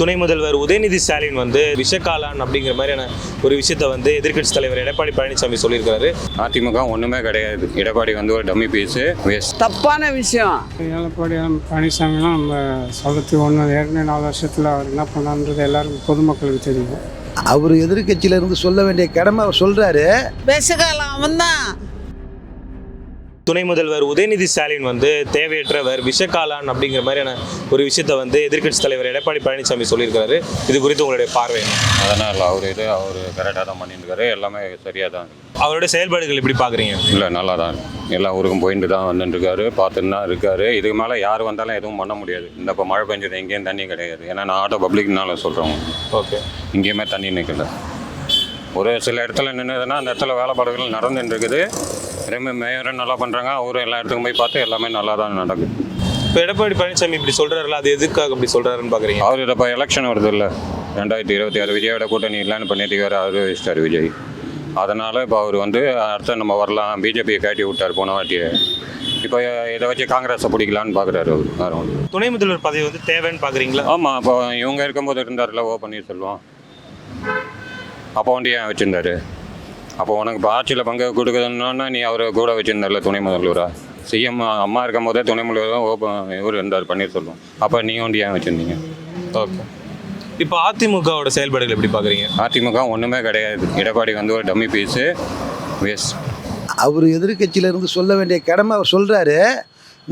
துணை முதல்வர் உதயநிதி ஸ்டாலின் வந்து விஷக்காலான் அப்படிங்கிற மாதிரியான ஒரு விஷயத்த வந்து எதிர்க்கட்சி தலைவர் எடப்பாடி பழனிசாமி சொல்லியிருக்காரு அதிமுக ஒன்றுமே கிடையாது. எடப்பாடி வந்து ஒரு டம்மி பீஸு வேஸ்ட். தப்பான விஷயம். எடப்பாடி பழனிசாமிலாம் நம்ம சொல்கிறதுக்கு ஒன்று ஏற்கனவே நாலு வருஷத்தில் அவர் என்ன பண்ணான்றது எல்லாருக்கும் பொதுமக்களுக்கு தெரியும். அவர் எதிர்க்கட்சியில இருந்து சொல்ல வேண்டிய கடமை அவர் சொல்றாரு. பேசகாலம் அவன் தான் துணை முதல்வர் உதயநிதி ஸ்டாலின் வந்து தேவையற்றவர் விஷக்காலான் அப்படிங்கிற மாதிரியான ஒரு விஷயத்த வந்து எதிர்க்கட்சி தலைவர் எடப்பாடி பழனிசாமி சொல்லியிருக்காரு இது குறித்து உங்களுடைய பார்வை? அதனால் அவர் இது அவர் கரெக்டாக தான் பண்ணிட்டு இருக்காரு எல்லாமே சரியாக தான். அவருடைய செயல்பாடுகள் எப்படி பார்க்குறீங்க? இல்லை நல்லா தான். எல்லா ஊருக்கும் போயிட்டு தான் வந்துட்டுருக்காரு. பார்த்துட்டு தான் இருக்காரு. இதுக்கு மேலே யார் வந்தாலும் எதுவும் பண்ண முடியாது. இந்த இப்போ மழை பெஞ்சது எங்கேயும் தண்ணி கிடையாது. ஏன்னா நான் ஆட்டோ பப்ளிக்னால சொல்கிறோம் ஓகே. எங்கேயுமே தண்ணி நிற்கல ஒரு சில இடத்துல நின்றுதுன்னா அந்த இடத்துல வேலைப்பாடுகள் நடந்துட்டு இருக்குது ரெண்டு மேயரும் நல்லா பண்ணுறாங்க அவரும் எல்லா இடத்துக்கும் போய் பார்த்து எல்லாமே நல்லா தான் நடக்குது இப்போ எடப்பாடி பழனிசாமி இப்படி சொல்றாருல அது எதுக்காக அப்படி சொல்றாருன்னு பார்க்குறீங்க அவர் இப்போ எலெக்ஷன் வருது இல்லை. ரெண்டாயிரத்தி இருபத்தி ஆறு விஜயோட கூட்டணி இல்லைன்னு பண்ணிட்டு வேறு அவர் வச்சிட்டார் விஜய். அதனால் இப்போ அவர் வந்து அடுத்த நம்ம வரலாம் பிஜேபியை காட்டி விட்டார் போன வாட்டியை. இப்போ இதை வச்சு காங்கிரஸை பிடிக்கலான்னு பார்க்குறாரு அவர் வேறு ஒன்று துணை முதல்வர் பதவி வந்து தேவைன்னு பார்க்குறீங்களா ஆமாம் இப்போ இவங்க இருக்கும்போது இருந்தார்ல ஓ பன்னீர்செல்வம். அப்போ வந்து ஏன் வச்சுருந்தாரு? அப்போ உனக்கு இப்போ ஆட்சியில் பங்கு கொடுக்குதுன்னா நீ அவரை கூட வச்சுருந்தார்ல துணை முதல்வரா? சிஎம் அம்மா இருக்கும் போதே துணை முதல்வர் ஓ ப- இவர் இருந்தார் பன்னீர்செல்வம். அப்போ நீ வந்து ஏன் வச்சுருந்தீங்க? ஓகே இப்போ அதிமுகவோட செயல்பாடுகள் எப்படி பார்க்குறீங்க அதிமுக ஒன்றுமே கிடையாது. எடப்பாடி வந்து ஒரு டம்மி பீஸு வேஸ்ட் அவர் எதிர்க்கட்சியில இருந்து சொல்ல வேண்டிய கடமை அவர் சொல்றாரு.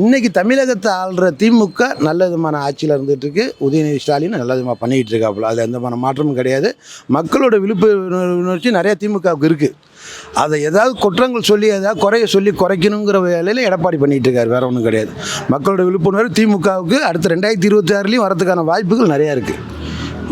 இன்றைக்கி தமிழகத்தை ஆள்ற திமுக நல்ல விதமான ஆட்சியில் இருந்துகிட்ருக்கு உதயநிதி ஸ்டாலின் நல்ல விதமாக பண்ணிக்கிட்டு இருக்காப்புல. அது எந்த விதமான மாற்றமும் கிடையாது. மக்களோட விழிப்புணர்ச்சி நிறைய திமுகவுக்கு இருக்குது அதை ஏதாவது குற்றங்கள் சொல்லி ஏதாவது குறைய சொல்லி குறைக்கணுங்கிற வேலையில் எடப்பாடி பண்ணிகிட்டு இருக்காரு. ஒன்றும் கிடையாது. மக்களோட விழிப்புணர்வு திமுகவுக்கு அடுத்த ரெண்டாயிரத்தி இருபத்தி ஆறுலேயும் வரதுக்கான வாய்ப்புகள் நிறையா இருக்குது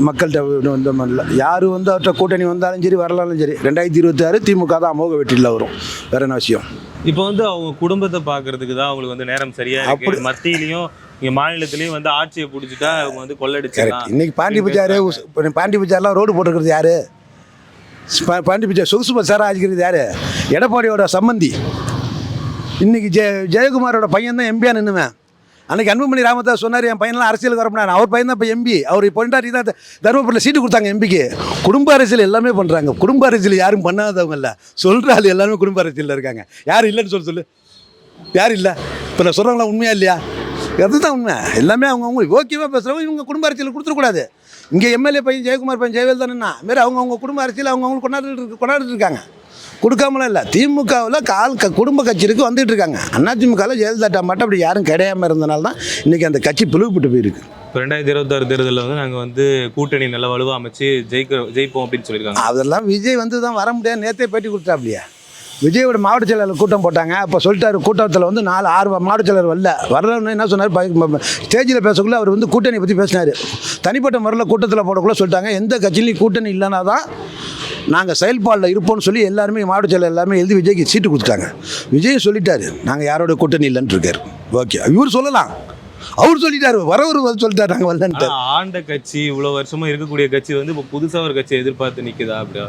மக்கள்கிட்ட வந்த மாதிரில யார் வந்து அவர்கிட்ட கூட்டணி வந்தாலும் சரி வரலாலும் சரி ரெண்டாயிரத்தி இருபத்தி ஆறு திமுக தான் அமோக வெற்றியில் வரும். வேற என்ன விஷயம்? இப்போ வந்து அவங்க குடும்பத்தை பார்க்கறதுக்கு தான் அவங்களுக்கு வந்து நேரம் சரியா இருக்கு. அப்படி- மத்தியிலையும் இங்க மாநிலத்திலயும் வந்து ஆட்சியை பிடிச்சிட்டா அவங்க வந்து கொள்ளடிச்சிடலாம். இன்னைக்கு பாண்டி பஜார் பாண்டி பஜார்லாம் ரோடு போட்டுருக்கிறது யாரு? பாண்டி பஜார் சொகுசு பசாரா ஆக்கிக்கிறது யாரு? எடப்பாடியோட சம்மந்தி இன்னைக்கு ஜெய ஜெயக்குமாரோட பையன் தான் எம்பியா நின்னுவேன். அன்றைக்கி அன்புமணி ராமதாஸ் சொன்னார் என் பையன்லாம் அரசியலுக்கு வரப்படாது அவர் பையன் தான் இப்போ எம்பி அவர் பொண்டாட்டி தான் தருமபுரியில் சீட்டு கொடுத்தாங்க எம்பிக்கு குடும்ப அரசியல் எல்லாமே பண்ணுறாங்க குடும்ப அரசியல் யாரும் பண்ணாதவங்க இல்லை. சொல்கிற ஆள் எல்லாமே குடும்ப அரசியலில் இருக்காங்க. யார் இல்லைன்னு சொல்லு சொல்லு. யார் இல்லை? இப்போ நான் சொல்கிறவங்களா உண்மையா இல்லையா? அதுதான் உண்மை. எல்லாமே அவங்கவுங்க ஓகேவா பேசுகிறவங்க இவங்க குடும்ப அரசியல் கொடுத்துருக்கூடாது இங்கே எம்எல்ஏ பையன் ஜெயக்குமார் பையன் ஜெயவேல் தானே மாரி அவங்கவுங்க குடும்ப அரசியல் அவங்கவுங்க கொண்டாடிட்டு இருக்கு கொண்டாடிட்டு இருக்காங்க. கொடுக்காமலாம் இல்லை. திமுகவில் கால் க குடும்ப கட்சி இருக்கு வந்துட்டு இருக்காங்க. அண்ணா திமுகவில் ஜெயலலிதா மட்டும் அப்படி யாரும் கிடையாம இருந்தனால தான் இன்றைக்கி அந்த கட்சி பிளவுபட்டு போயிருக்கு. ரெண்டாயிரத்தி இருபத்தாறு தேர்தலில் வந்து நாங்கள் வந்து கூட்டணி நல்ல வலுவாக அமைச்சு ஜெயிக்க ஜெயிப்போம் அப்படின்னு சொல்லியிருக்காங்க. அதெல்லாம் விஜய் வந்து தான் வர முடியாது. நேற்றே பேட்டி கொடுத்தாப்லையா? விஜயோட மாவட்ட செயலாளர் கூட்டம் போட்டாங்க. அப்போ சொல்லிட்டாரு கூட்டத்தில் வந்து நாலு ஆறு மாவட்ட செயலர் வரல. வரலன்னு என்ன சொன்னார்? ஸ்டேஜில் பேசக்குள்ள அவர் வந்து கூட்டணி பற்றி பேசினார். தனிப்பட்ட முறையில் கூட்டத்தில் போடக்குள்ள சொல்லிட்டாங்க. எந்த கட்சியிலையும் கூட்டணி இல்லைனா தான் நாங்கள் செயல்பாடில் இருப்போம்னு சொல்லி எல்லாருமே மாவட்ட செயலர் எல்லாமே எழுதி விஜய்க்கு சீட்டு கொடுத்துட்டாங்க. விஜய் சொல்லிட்டாரு நாங்கள் யாரோட கூட்டணி இல்லைன்னு இருக்காரு. ஓகே. இவர் சொல்லலாம். அவர் சொல்லிட்டாரு. வரவர் வந்து சொல்லிட்டாரு நாங்கள் வரலன்ட்டு. ஆண்ட கட்சி இவ்வளவு வருஷமா இருக்கக்கூடிய கட்சி வந்து இப்போ புதுசா ஒரு கட்சியை எதிர்பார்த்து நிக்குதா அப்படியா?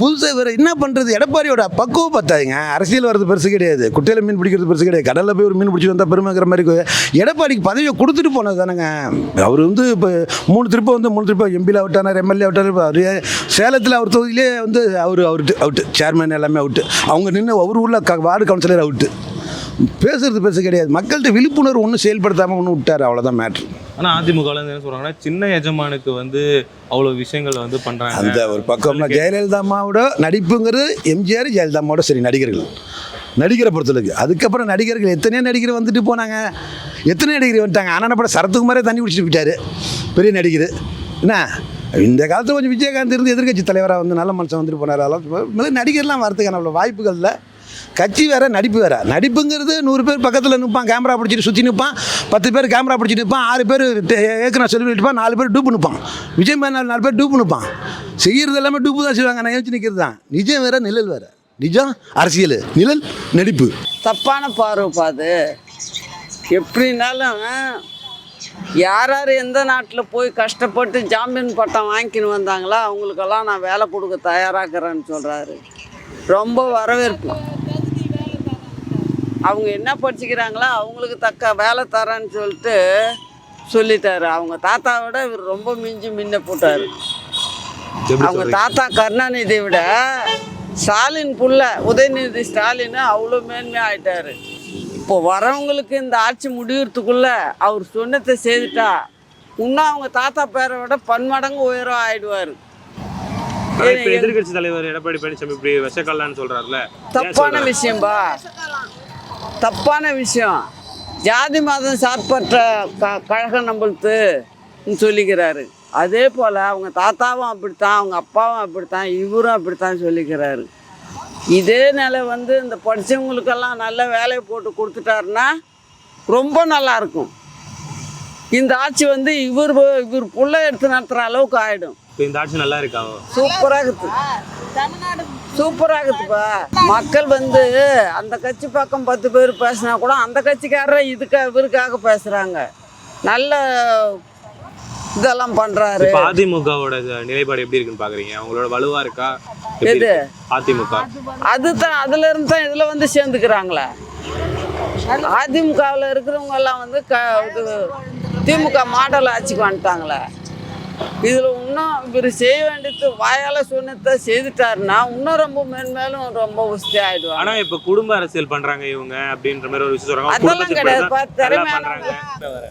புதுசாக வேறு என்ன பண்ணுறது எடப்பாடியோட பக்குவம் பார்த்தாங்க அரசியல் வர்றது பெருசு கிடையாது. குட்டையில் மீன் பிடிக்கிறது பெருசு கிடையாது. கடலில் போய் ஒரு மீன் பிடிச்சி வந்தால் பெருமைங்கிற மாதிரி எடப்பாடிக்கு பதவியை கொடுத்துட்டு போனது தானேங்க. அவர் வந்து இப்போ மூணு திருப்ப வந்து மூணு திருப்ப எம்பியில் அவுட்டானார் எம்எல்ஏ அவுட்டார் அவர் சேலத்தில் அவர் தொகுதியிலே வந்து அவர் அவுட்டு அவுட்டு சேர்மேன் எல்லாமே அவுட்டு அவங்க நின்று அவர் உள்ள க வார்டு கவுன்சிலர் அவுட்டு பேசுறது பெருசு கிடையாது. மக்கள்கிட்ட விழிப்புணர்வு ஒன்றும் செயல்படுத்தாமல் ஒன்று விட்டார். அவ்வளோதான் மேட்ரு ஆனா அதிமுகல இருந்து என்ன சொல்றாங்கன்னா சின்ன எஜமானுக்கு வந்து அவ்வளவு விஷயங்கள் வந்து பண்றாங்க. அந்த ஒரு பக்கம்னா ஜெயலலிதா அம்மாவோட நடிப்புங்கிறது எம்ஜிஆர் ஜெயலலிதா அம்மாவோட சரி நடிகர்கள். நடிகரை பொறுத்தளவுக்கு. அதுக்கப்புறம் நடிகர்கள் எத்தனையோ நடிகர் வந்துட்டு போனாங்க. எத்தனை நடிகர் வந்துட்டாங்க. ஆனால் படம் சரத்துக்குமாரே தண்ணி குடிச்சிட்டு போயிட்டாரு பெரிய நடிகர். என்ன? இந்த காலத்தில் கொஞ்சம் விஜயகாந்த் இருந்து எதிர்க்கட்சி தலைவராக வந்து நல்ல மனுஷன் வந்துட்டு போனார். அதெல்லாம் நடிகர்லாம் வரதுக்கான அவ்வளோ வாய்ப்புகள் இல்லை. கட்சி வேற நடிப்பு வேற. நடிப்புங்கிறது நூறு பேர் பக்கத்தில் நிற்பான் கேமரா பிடிச்சிட்டு சுற்றி நிற்பான் பத்து பேர் கேமரா பிடிச்சிட்டு நிற்பான் ஆறு பேர் ஏற்கனவே சொல்லி நிற்பான் நாலு பேர் டூப்பு நிற்பான் விஜய் மேல் நாலு நாலு பேர் டூப்பு நிற்பான் செய்கிறது எல்லாமே டூப்பு தான் செய்வாங்க நான் யோசிச்சு நிற்கிறது தான். நிஜம் வேற நிழல் வேற. நிஜம் அரசியல். நிழல் நடிப்பு. தப்பான பார்வைப்பா அது எப்படினாலும் யார் யார் எந்த நாட்டில் போய் கஷ்டப்பட்டு ஜாமீன் பட்டம் வாங்கிக்கின்னு வந்தாங்களோ அவங்களுக்கெல்லாம் நான் வேலை கொடுக்க தயாராகிறேன்னு சொல்கிறாரு ரொம்ப வரவேற்பு. அவங்க என்ன படிச்சுக்கிறாங்களோ அவங்களுக்கு தக்க வேலை தரேன்னு சொல்லிட்டு சொல்லிட்டாரு. அவங்க தாத்தாவோட இவர் ரொம்ப மிஞ்சி முன்ன போட்டார். அவங்க தாத்தா கருணாநிதியை விட ஸ்டாலின் புள்ள உதயநிதி ஸ்டாலின் அவ்வளோ மேன்மையாக ஆயிட்டாரு. இப்போ வரவங்களுக்கு இந்த ஆட்சி முடியறதுக்குள்ள அவர் சொன்னதை செய்துட்டா இன்னும் அவங்க தாத்தா பேரை விட பன்மடங்கு உயரம் ஆயிடுவார். எதிர்க்கட்சி தலைவர் எடப்பாடி பழனிசாமி இப்படி விஷக்காலான்னு சொல்றாருல தப்பான? விஷயம்பா. தப்பான விஷயம். ஜாதி மதம் சார்பற்ற க கழகம் நம்மளுது சொல்லிக்கிறாரு. அதே போல் அவங்க தாத்தாவும் அப்படித்தான் அவங்க அப்பாவும் அப்படித்தான் இவரும் அப்படித்தான் சொல்லிக்கிறாரு. இதே நிலை வந்து இந்த படித்தவங்களுக்கெல்லாம் நல்ல வேலையை போட்டு கொடுத்துட்டாருன்னா ரொம்ப நல்லா இருக்கும். இந்த ஆட்சி வந்து இவர் இவர் புள்ள எடுத்து நடத்துகிற அளவுக்கு ஆகிடும் இந்த ஆட்சி நல்லா இருக்கா? சூப்பராக இருக்குது சூப்பராக இருக்குதுப்பா. மக்கள் வந்து அந்த கட்சி பக்கம் பத்து பேர் பேசினா கூட அந்த கட்சிக்காரர் இதுக்கு இவருக்காக பேசுகிறாங்க நல்ல இதெல்லாம் பண்ணுறாரு இப்ப அதிமுகவோட நிலைப்பாடு எப்படி இருக்குன்னு பாக்குறீங்க? அவங்களோட வலுவா இருக்கா? எது? அதிமுக. அதுதான் அதுல இருந்து தான் இதில் வந்து சேர்ந்துக்கிறாங்களே. அதிமுகவில் இருக்கிறவங்க எல்லாம் வந்து க இது திமுக மாடல் ஆட்சிக்கு வந்துட்டாங்களே. இதில் இன்னும் இவர் செய்ய வேண்டியது வாயால் சொன்னதை செய்துட்டாருன்னா இன்னும் ரொம்ப மேன்மேலும் ரொம்ப உஸ்தி ஆயிடுவாங்க. ஆனா இப்ப குடும்ப அரசியல் பண்றாங்க இவங்க அப்படின்ற மாதிரி ஒரு விஷயம் சொல்றாங்க. அதெல்லாம் கிடையாதுப்பா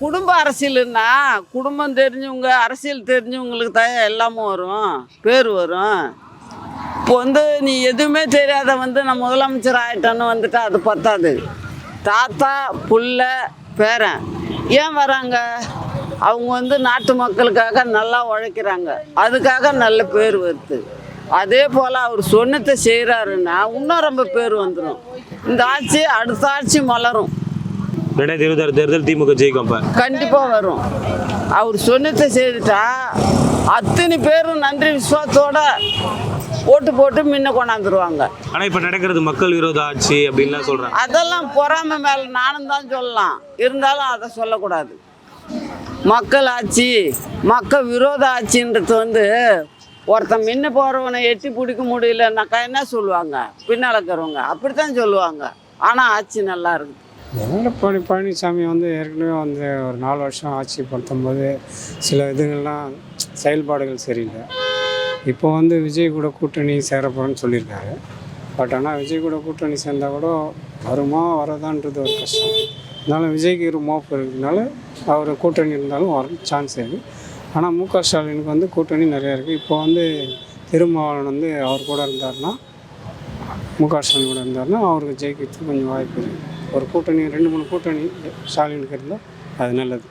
குடும்ப அரசியல்னா குடும்பம் தெரிஞ்சவங்க அரசியல் தெரிஞ்சவங்களுக்கு தான் எல்லாமும் வரும் பேர் வரும். இப்போ வந்து நீ எதுவுமே தெரியாத வந்து நான் முதலமைச்சர் ஆயிட்டேன்னு வந்துட்டா அது பத்தாது. தாத்தா புள்ள பேரன் ஏன் வராங்க? அவங்க வந்து நாட்டு மக்களுக்காக நல்லா உழைக்கிறாங்க. அதுக்காக நல்ல பேர் வருது. அதே போல் அவர் சொன்னதை செய்கிறாருன்னா இன்னும் ரொம்ப பேர் வந்துடும் இந்த ஆட்சி அடுத்த ஆட்சி மலரும். ரெண்டாயிரத்தி இருபத்தாறு தேர்தல் திமுக ஜெயிக்கும் கண்டிப்பாக வரும். அவர் சொன்னதை செய்துட்டா அத்தனை பேரும் நன்றி விசுவாசத்தோட ஓட்டு போட்டு முன்ன கொண்டாந்துருவாங்க. ஆனா இப்ப நடக்கிறது மக்கள் விரோத ஆட்சி அப்படின்லாம் சொல்றாங்க. அதெல்லாம் பொறாமை மேலே நானும் தான் சொல்லலாம். இருந்தாலும் அதை சொல்லக்கூடாது. மக்கள் ஆட்சி மக்கள் விரோத ஆட்சின்றது வந்து ஒருத்தன் முன்ன போகிறவனை எட்டி பிடிக்க முடியலன்னாக்கா என்ன சொல்லுவாங்க? பின்னால் இருக்கிறவங்க. அப்படித்தான் சொல்லுவாங்க. ஆனால் ஆட்சி நல்லா இருக்குது எடப்பாடி பழனிசாமி வந்து ஏற்கனவே வந்து ஒரு நாலு வருஷம் ஆட்சி படுத்தும்போது சில இதுங்கள்லாம் செயல்பாடுகள் சரியில்லை. இப்போ வந்து விஜய் கூட கூட்டணி சேரப்போகிறேன்னு சொல்லியிருக்காரு. பட் ஆனால் விஜய் கூட கூட்டணி சேர்ந்தால் கூட வருமா வரதான்றது ஒரு கஷ்டம். இருந்தாலும் விஜய்க்கு ஒரு மோப்பு இருக்கிறதுனால அவர் கூட்டணி இருந்தாலும் வர சான்ஸ் இருக்குது ஆனால் மு க ஸ்டாலினுக்கு வந்து கூட்டணி நிறையா இருக்குது இப்போ வந்து திருமாவளவன் வந்து அவர் கூட இருந்தாருன்னா மு க ஸ்டாலின் கூட இருந்தார்னா அவருக்கு ஜெயிக்கிறதுக்கு கொஞ்சம் வாய்ப்பு இருக்குது ஒரு கூட்டணி ரெண்டு மூணு கூட்டணி ஸ்டாலினுக்கு இருந்தால் அது நல்லது.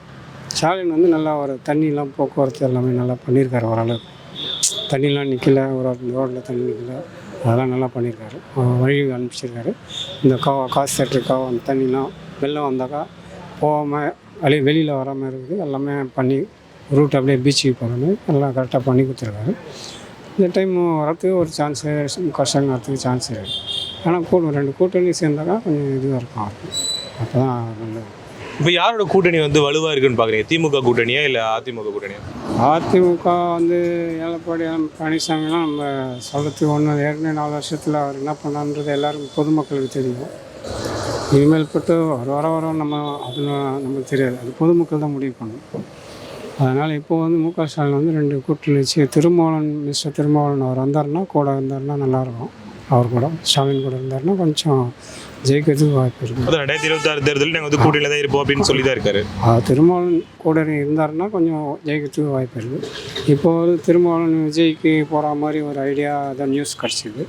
ஸ்டாலின் வந்து நல்லா ஒரு தண்ணிலாம் போக்குவரத்து எல்லாமே நல்லா பண்ணியிருக்காரு ஓரளவுக்கு. தண்ணிலாம் நிற்கல ஒரு ரோட்டில் தண்ணி நிற்கல அதெல்லாம் நல்லா பண்ணியிருக்காரு. வழி அனுப்பிச்சிருக்காரு. இந்த கா காசு தட்டுருக்கா அந்த தண்ணிலாம் வெள்ளம் வந்தாக்கா போகாமல் வெளி வெளியில் வராமல் இருக்குது. எல்லாமே பண்ணி ரூட் அப்படியே பீச்சுக்கு போகிற மாதிரி எல்லாம் கரெக்டாக பண்ணி கொடுத்துருக்காரு. இந்த டைம் வரத்துக்கு ஒரு சான்ஸு கஷ்டம் வரத்துக்கு சான்ஸ் இருக்குது ஆனால் கூட ரெண்டு கூட்டணி சேர்ந்தாக்கா கொஞ்சம் இதுவாக இருக்கும். அப்போ தான் இப்ப யாரோட கூட்டணி வந்து வலுவா இருக்குன்னு பாக்குறீங்க? திமுக கூட்டணியா இல்ல அதிமுக கூட்டணியா? அதிமுக வந்து எடப்பாடி பழனிசாமிலாம் நம்ம சொல்கிறதுக்கு ஒன்று ஏற்கனவே நாலு வருஷத்தில் அவர் என்ன பண்ணான்றது எல்லாருக்கும் பொதுமக்களுக்கு தெரியும். இனிமேல் பட்டு வர வர வர நம்ம அது நமக்கு தெரியாது. அது பொதுமக்கள் தான் முடிவு பண்ணணும். அதனால் இப்போ வந்து மு க ஸ்டாலின் வந்து ரெண்டு கூட்டணி வச்சு திருமாவளவன் மிஸ்டர் திருமாவளவன் அவர் வந்தாருன்னா கூட இருந்தாருன்னா நல்லாயிருக்கும். அவர் கூட ஸ்டாலின் கூட இருந்தாருன்னா கொஞ்சம் ஜெயிக்கிறதுக்கு வாய்ப்பு இருக்குது அதான் ரெண்டாயிரத்தி இருபத்தாறு தேர்தல் நாங்க வந்து கூட்டணியில தான் இருப்போம் அப்படின்னு சொல்லி தான் இருக்காரு திருமாவளவன் கூட இருந்தாருன்னா கொஞ்சம் ஜெயிக்கிறதுக்கு வாய்ப்பு இருக்குது இப்போ வந்து திருமாவளவன் விஜய்க்கு போகிற மாதிரி ஒரு ஐடியா தான் நியூஸ் கிடச்சிது.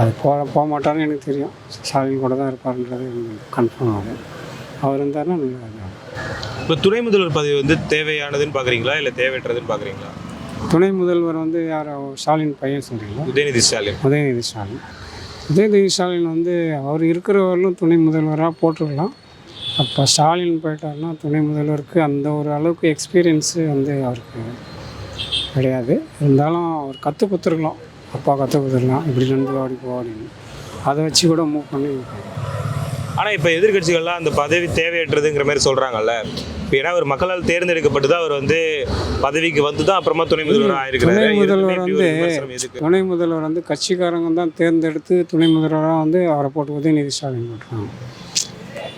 அது போக போக மாட்டாருன்னு எனக்கு தெரியும். ஸ்டாலின் கூட தான் இருப்பாருன்றது கன்ஃபார்ம் ஆகும் அவர் இருந்தாருன்னா நல்லா இப்ப துணை முதல்வர் பதவி வந்து தேவையானதுன்னு பாக்குறீங்களா? இல்ல தேவையற்றதுன்னு பாக்குறீங்களா? துணை முதல்வர் வந்து யார் ஸ்டாலின் பையன் சொல்கிறீங்களா உதயநிதி ஸ்டாலின். உதயநிதி ஸ்டாலின். உதயநிதி ஸ்டாலின் வந்து அவர் இருக்கிறவர்களும் துணை முதல்வராக போட்டுருக்கலாம். அப்போ ஸ்டாலின் போயிட்டாருன்னா துணை முதல்வருக்கு அந்த ஒரு அளவுக்கு எக்ஸ்பீரியன்ஸு வந்து அவருக்கு கிடையாது. இருந்தாலும் அவர் கற்றுக் கொடுத்துருக்கலாம். அப்பா கற்றுக் கொடுத்துருக்கலாம் இப்படி நண்பு அப்படி போ அப்படின்னு. அதை வச்சு கூட மூவ் பண்ணி ஆனா இப்ப எதிர்க்கட்சிகள்லாம் அந்த பதவி தேவையற்றதுங்கிற மாதிரி சொல்றாங்கல்ல. இப்ப ஏன்னா அவர் மக்களால் தேர்ந்தெடுக்கப்பட்டு தான் அவர் வந்து பதவிக்கு வந்து தான் அப்புறமா துணை முதல்வர் ஆயிருக்கிறாரு துணை முதல்வர் வந்து துணை முதல்வர் வந்து கட்சிக்காரங்க தான் தேர்ந்தெடுத்து துணை முதல்வராக வந்து அவரை போட்டு உதயநிதி ஸ்டாலின் போட்டுருவாங்க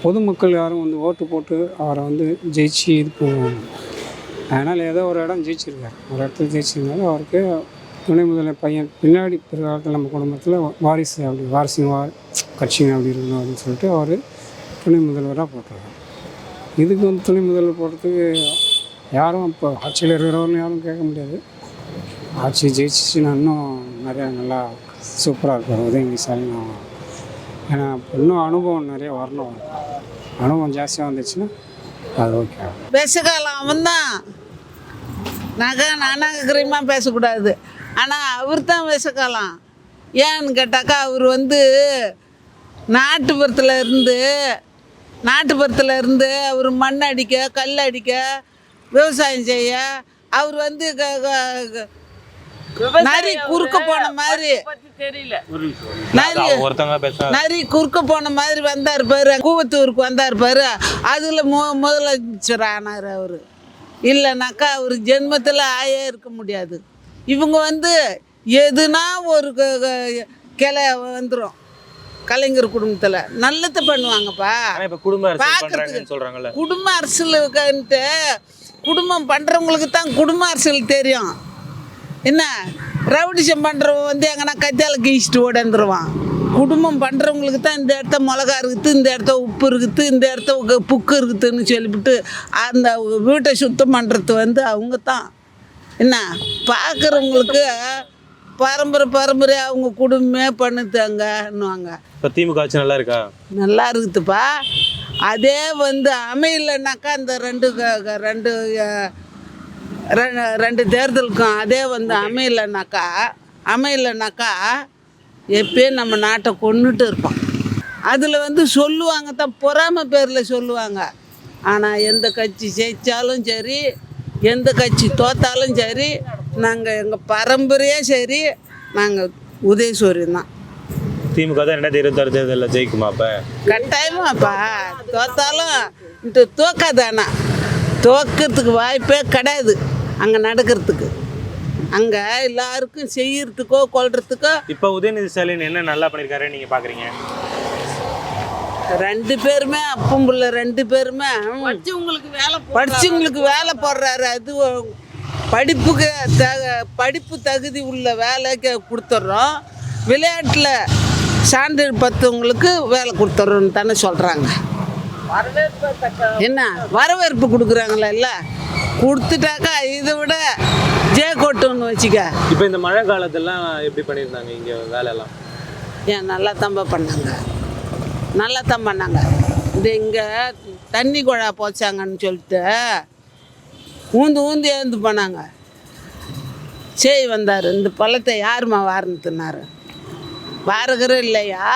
பொதுமக்கள் யாரும் வந்து ஓட்டு போட்டு அவரை வந்து ஜெயிச்சு இது பண்ணுவாங்க. அதனால் ஏதோ ஒரு இடம் ஜெயிச்சிருக்காரு. ஒரு இடத்துல ஜெயிச்சிருந்தாலும் அவருக்கு துணை முதல்வர் பையன் பின்னாடி பிற்காலத்தில் நம்ம குடும்பத்தில் வாரிசு அப்படி வாரிசுங்க வா கட்சிங்க அப்படி இருக்கணும் அப்படின்னு சொல்லிட்டு அவர் துணை முதல்வராக போட்டிருக்காரு இதுக்கு வந்து துணை முதல்வர் போடுறதுக்கு யாரும் இப்போ ஆட்சியில் இருக்கிறவங்களும் யாரும் கேட்க முடியாது. ஆட்சி ஜெயிச்சிச்சுன்னா இன்னும் நிறையா நல்லா சூப்பராக இருக்கும் உதயநிதி ஸ்டாலின் அவங்க. ஏன்னா இன்னும் அனுபவம் நிறைய வரணும். அனுபவம் ஜாஸ்தியாக வந்துச்சுன்னா அது ஓகே. பேசக்காலம் அவன் தான். நகை கிரீமாக பேசக்கூடாது. ஆனால் அவர் தான் பேசக்காலம் ஏன்னு கேட்டாக்கா அவர் வந்து நாட்டுப்புறத்தில் இருந்து நாட்டுப்புறத்தில் இருந்து அவர் மண் அடிக்க கல் அடிக்க விவசாயம் செய்ய அவர் வந்து க- க- க- நரி குறுக்க போன மாதிரி. நரி குறுக்க போன மாதிரி வந்தார் பாரு. கூவத்தூருக்கு வந்தார் பாரு. அதில் மு முதலமைச்சர் ஆனார் அவர். இல்லைனாக்கா அவர் ஜென்மத்தில் ஆயே இருக்க முடியாது. இவங்க வந்து எதுனா ஒரு கிளை வந்துடும் கலைஞர் குடும்பத்தில். நல்லது பண்ணுவாங்கப்பா. இப்ப குடும்ப அரசியல் குடும்ப அரசியலுக்குன்ட்டு குடும்பம் பண்ணுறவங்களுக்கு தான் குடும்ப அரசியல் தெரியும். என்ன? ரவுடிசம் பண்ணுறவன் வந்து எங்கன்னா கத்தியால கீச்சிட்டு ஓடந்துருவான் குடும்பம் பண்ணுறவங்களுக்கு தான் இந்த இடத்த மிளகா இருக்குது இந்த இடத்த உப்பு இருக்குது இந்த இடத்த புக்கு இருக்குதுன்னு சொல்லிவிட்டு அந்த வீட்டை சுத்தம் பண்ணுறது வந்து அவங்க தான் என்ன? பார்க்குறவங்களுக்கு பரம்பரை பரம்பரையாக அவங்க குடும்பமே பண்ணுத்தாங்கன்னுவாங்க இப்ப திமுக ஆட்சி நல்லா இருக்கா? நல்லா இருக்குதுப்பா. அதே வந்து அமையலைனாக்கா அந்த ரெண்டு ரெண்டு ரெண்டு தேர்தலுக்கும் அதே வந்து அமையலைனாக்கா அமையலைனாக்கா எப்பயும் நம்ம நாட்டை கொண்டுட்டு இருப்போம் அதில் வந்து சொல்லுவாங்க தான் பொறாமை பேரில் சொல்லுவாங்க. ஆனால் எந்த கட்சி ஜெயித்தாலும் சரி எந்த கட்சி தோத்தாலும் சரி நாங்கள் எங்கள் பரம்பரையே சரி நாங்கள் உதயசூரியன் தான். திமுக தான் ரெண்டாயிரத்தி இருபத்தாறு தேர்தலில் ஜெயிக்குமா அப்ப? கட்டாயமாப்பா தோத்தாலும் இந்த தோக்காதானா தோக்கிறதுக்கு வாய்ப்பே கிடையாது அங்கே நடக்கிறதுக்கு. அங்கே எல்லாருக்கும் செய்யறதுக்கோ கொள்றதுக்கோ இப்ப உதயநிதி ஸ்டாலின் என்ன நல்லா பண்ணிருக்காரு நீங்க பாக்குறீங்க? ரெண்டு பேருமே அப்பம் புள்ள ரெண்டு பேருமே படிச்சவங்களுக்கு வேலை படிச்சவங்களுக்கு வேலை போடுறாரு. அது படிப்புக்கு தக படிப்பு தகுதி உள்ள வேலைக்கு கொடுத்துட்றோம் விளையாட்டில் சான்றிதழ் பத்தவங்களுக்கு வேலை கொடுத்துட்றோன்னு தானே சொல்கிறாங்க என்ன? வரவேற்பு கொடுக்குறாங்களா இல்லை? கொடுத்துட்டாக்கா இதை விட ஜே கொட்டுன்னு வச்சுக்க. இப்ப இந்த மழை காலத்தெல்லாம் எப்படி பண்ணியிருந்தாங்க? இங்க வேலை எல்லாம் ஏன் நல்லா தம்பா பண்ணாங்க. நல்லா தான் பண்ணாங்க. இந்த இங்கே தண்ணி குழா போச்சாங்கன்னு சொல்லிட்டு ஊந்து ஊந்து ஏந்து பண்ணாங்க சேய் வந்தார் இந்த பழத்தை யாரும்மா வாரணுத்துனாரு வாரகிற இல்லையா?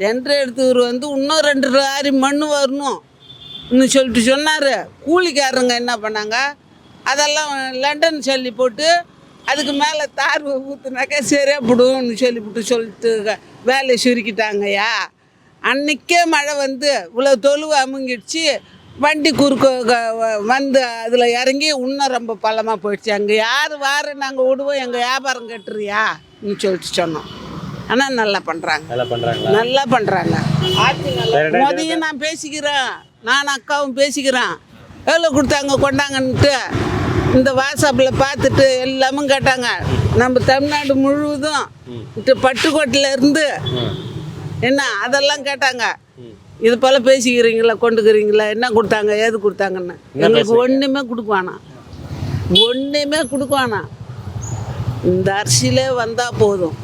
டெண்டர் எடுத்தவர் வந்து இன்னும் ரெண்டு லாரி மண் வரணும் இன்னும் சொல்லிட்டு சொன்னார். கூலிக்காரங்க என்ன பண்ணாங்க? அதெல்லாம் லண்டன் சொல்லி போட்டு அதுக்கு மேலே தார் ஊற்றுனாக்கா சரியாக போடும்னு சொல்லிவிட்டு சொல்லிட்டு வேலையை சுருக்கிட்டாங்கய்யா. அன்னைக்கே மழை வந்து இவ்வளோ தொழுவு அமுங்கிடுச்சு. வண்டி குறுக்க வந்து அதில் இறங்கி இன்னும் ரொம்ப பள்ளமாக போயிடுச்சு. அங்கே யார் வார நாங்கள் விடுவோம் எங்கள் வியாபாரம் கட்டுறியான்னு சொல்லிட்டு சொன்னோம். ஆனால் நல்லா பண்ணுறாங்க நல்லா பண்ணுறாங்க மோதியும் நான் பேசிக்கிறேன். நான் அக்காவும் பேசிக்கிறேன். எவ்வளோ கொடுத்தாங்க கொண்டாங்கன்ட்டு இந்த வாட்ஸ்அப்பில் பார்த்துட்டு எல்லாமே கேட்டாங்க. நம்ம தமிழ்நாடு முழுவதும் இந்த பட்டுக்கோட்டையில இருந்து என்ன அதெல்லாம் கேட்டாங்க. இது போல பேசிக்கிறீங்களா கொண்டுக்கிறீங்களா என்ன கொடுத்தாங்க ஏது கொடுத்தாங்கன்னு. எங்களுக்கு ஒன்றுமே கொடுக்குவானா. ஒன்றுமே கொடுக்குவானா. இந்த அரசியலே வந்தால் போதும்.